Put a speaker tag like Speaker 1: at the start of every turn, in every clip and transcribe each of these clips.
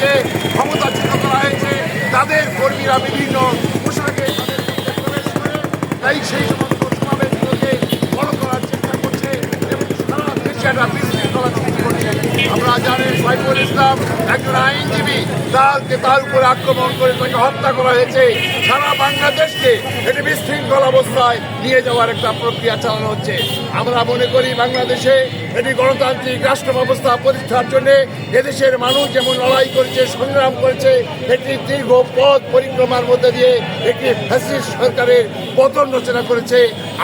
Speaker 1: হয়েছে ক্ষমতাচ্যুত করা হয়েছে তাদের কর্মীরা বিভিন্ন পোশাকে তাদের মধ্যে প্রবেশ করে তাই সেই সমস্ত সমাবেশগুলোকে বড় করার চেষ্টা করছে এবং সারা দেশে একটা বিশৃঙ্খলা সৃষ্টি করছে আমরা জানেন সাইফুল ইসলাম, একজন আইনজীবী তারকে তার উপরে আক্রমণ করে তাকে হত্যা করা হয়েছে, সারা বাংলাদেশকে এটি বিশৃঙ্খল অবস্থায় নিয়ে যাওয়ার একটা প্রক্রিয়া চালানো হচ্ছে। আমরা মনে করি বাংলাদেশে এটি গণতান্ত্রিক রাষ্ট্র ব্যবস্থা প্রতিষ্ঠার জন্য এদেশের মানুষ যেমন লড়াই করেছে, সংগ্রাম করেছে, একটি দীর্ঘ পথ পরিক্রমার মধ্যে দিয়ে একটি ফ্যাসিস্ট সরকারের পতন রচনা করেছে।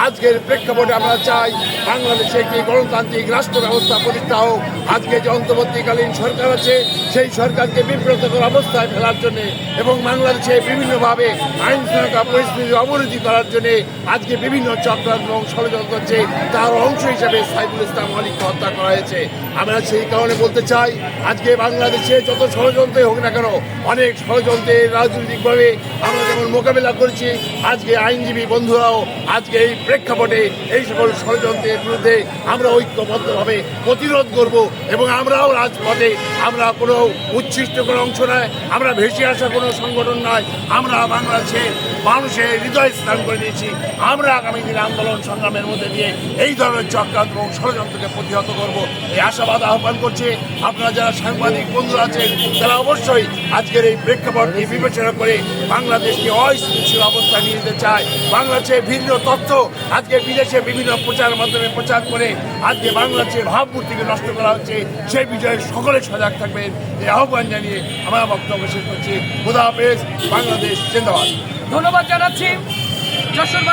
Speaker 1: আজকের প্রেক্ষাপটে আমরা চাই বাংলাদেশে একটি গণতান্ত্রিক রাষ্ট্র ব্যবস্থা প্রতিষ্ঠা হোক। আজকে যে অন্তর্বর্তীকালীন সরকার আছে, সেই সরকারকে বিব্রতকর অবস্থায় ফেলার জন্য এবং বাংলাদেশে বিভিন্নভাবে আইন শৃঙ্খলা পরিস্থিতির অবনতি করার জন্য আজকে বিভিন্ন চক্রান্ত এবং ষড়যন্ত্র হচ্ছে তার অংশ হিসেবে সাইফুল ইসলাম মালিককে হত্যা করা হয়েছে। আমরা সেই কারণে বলতে চাই, আজকে বাংলাদেশে যত ষড়যন্ত্রই হোক না কেন, অনেক ষড়যন্ত্রে রাজনৈতিকভাবে আমরা যেমন মোকাবেলা করছি, আজকে আইনজীবী বন্ধুরাও আজকে এই প্রেক্ষাপটে এই সকল ষড়যন্ত্রের বিরুদ্ধে আমরা ঐক্যবদ্ধভাবে প্রতিরোধ করব এবং আমরাও রাজপথে আমরা কোনো উচ্ছিষ্ট কোনো অংশ নয়। আমরা ভেসে আসা কোনো সংগঠন নয়। আমরা বাংলাদেশে মানুষের হৃদয় স্থান করে দিয়েছি। আমরা আগামী দিনে আন্দোলন সংগ্রামের মধ্যে দিয়ে এই ধরনের চক্রান্ত এবং ষড়যন্ত্রকে প্রতিহত করব। এই আশাবাদ আহ্বান করছে। আপনারা যারা সাংবাদিক বন্ধু আছেন, তারা অবশ্যই আজকের এই প্রেক্ষাপটকে বিবেচনা করে বাংলাদেশকে অস্থিতিশীল অবস্থায় নিয়ে যেতে চায়। বাংলাদেশে ভিন্ন তথ্য আজকে বিদেশে বিভিন্ন প্রচার মাধ্যমে প্রচার করে আজকে বাংলাদেশের ভাবমূর্তিকে নষ্ট করা হচ্ছে। সেই বিষয়ে সকলে সজাগ থাকবেন। এই আহ্বান জানিয়ে আমরা বক্তব্য শেষ করছি। খুদা হাফেজ। বাংলাদেশ জিন্দাবাদ।
Speaker 2: ধন্যবাদ জানাচ্ছি যশোর